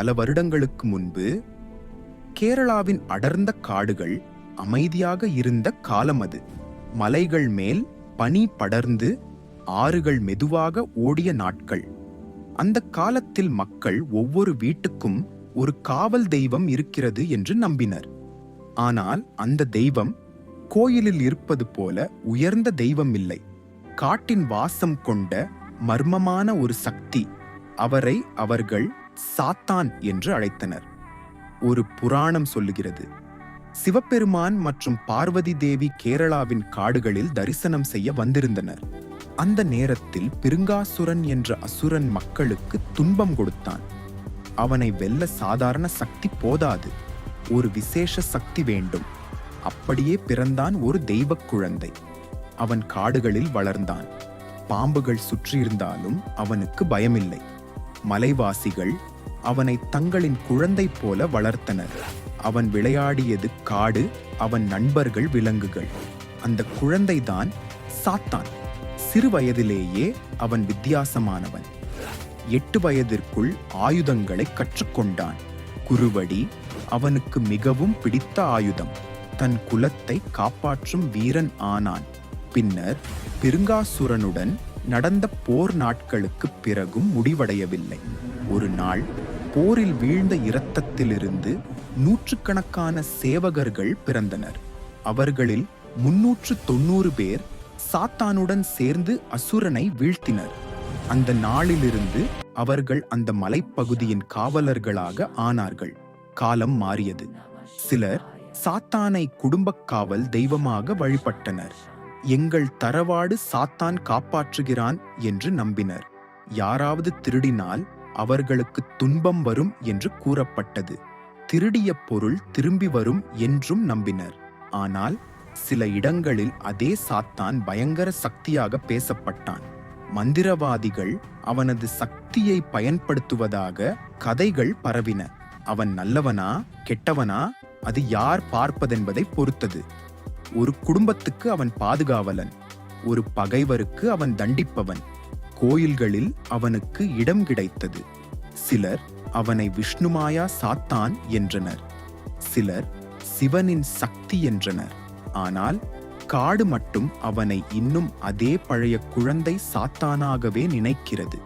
பல வருடங்களுக்கு முன்பு கேரளாவின் அடர்ந்த காடுகள் அமைதியாக இருந்த காலம் அது. மலைகள் மேல் பனி படர்ந்து ஆறுகள் மெதுவாக ஓடிய நாட்கள். அந்த காலத்தில் மக்கள் ஒவ்வொரு வீட்டுக்கும் ஒரு காவல் தெய்வம் இருக்கிறது என்று நம்பினர். ஆனால் அந்த தெய்வம் கோயிலில் இருப்பது போல உயர்ந்த தெய்வம் இல்லை. காட்டின் வாசம் கொண்ட மர்மமான ஒரு சக்தி. அவரை அவர்கள் சாத்தான் என்று அழைத்தனர். ஒரு புராணம் சொல்லுகிறது. சிவபெருமான் மற்றும் பார்வதி தேவி கேரளாவின் காடுகளில் தரிசனம் செய்ய வந்திருந்தனர். அந்த நேரத்தில் பிருங்காசுரன் என்ற அசுரன் மக்களுக்கு துன்பம் கொடுத்தான். அவனை வெல்ல சாதாரண சக்தி போதாது. ஒரு விசேஷ சக்தி வேண்டும். அப்படியே பிறந்தான் ஒரு தெய்வக் குழந்தை. அவன் காடுகளில் வளர்ந்தான். பாம்புகள் சுற்றியிருந்தாலும் அவனுக்கு பயமில்லை. மலைவாசிகள் அவனை தங்களின் குழந்தை போல வளர்த்தனர். அவன் விளையாடியது காடு அவன் நண்பர்கள் விலங்குகள். அந்த குழந்தைதான் சாத்தான். சிறு வயதிலேயே அவன் வித்தியாசமானவன். எட்டு வயதிற்குள் ஆயுதங்களை கற்றுக்கொண்டான். குருவடி அவனுக்கு மிகவும் பிடித்த ஆயுதம். தன் குலத்தை காப்பாற்றும் வீரன் ஆனான். பின்னர் பிருங்காசுரனுடன் நடந்த போர் நாட்களுக்குப் பிறகும் முடிவடையவில்லை. ஒரு நாள் போரில் வீழ்ந்த இரத்தத்திலிருந்து நூற்றுக்கணக்கான சேவகர்கள் பிறந்தனர். அவர்களில் முன்னூற்று தொண்ணூறு பேர் சாத்தானுடன் சேர்ந்து அசுரனை வீழ்த்தினர். அந்த நாளிலிருந்து அவர்கள் அந்த மலைப்பகுதியின் காவலர்களாக ஆனார்கள். காலம் மாறியது. சிலர் சாத்தானை குடும்பக் காவல் தெய்வமாக வழிபட்டனர். எங்கள் தரவாடு சாத்தான் காப்பாற்றுகிறான் என்று நம்பினர். யாராவது திருடினால் அவர்களுக்கு துன்பம் வரும் என்று கூறப்பட்டது. திருடிய பொருள் திரும்பி வரும் என்றும் நம்பினர். ஆனால் சில இடங்களில் அதே சாத்தான் பயங்கர சக்தியாக பேசப்பட்டான். மந்திரவாதிகள் அவனது சக்தியை பயன்படுத்துவதாக கதைகள் பரவின. அவன் நல்லவனா கெட்டவனா அது யார் பார்ப்பதென்பதை பொறுத்தது. ஒரு குடும்பத்துக்கு அவன் பாதுகாவலன் ஒரு பகைவருக்கு அவன் தண்டிப்பவன். கோயில்களில் அவனுக்கு இடம் கிடைத்தது. சிலர் அவனை விஷ்ணுமாயா சாத்தான் என்றனர். சிலர் சிவனின் சக்தி என்றனர். ஆனால் காடு மட்டும் அவனை இன்னும் அதே பழைய குழந்தை சாத்தானாகவே நினைக்கிறது.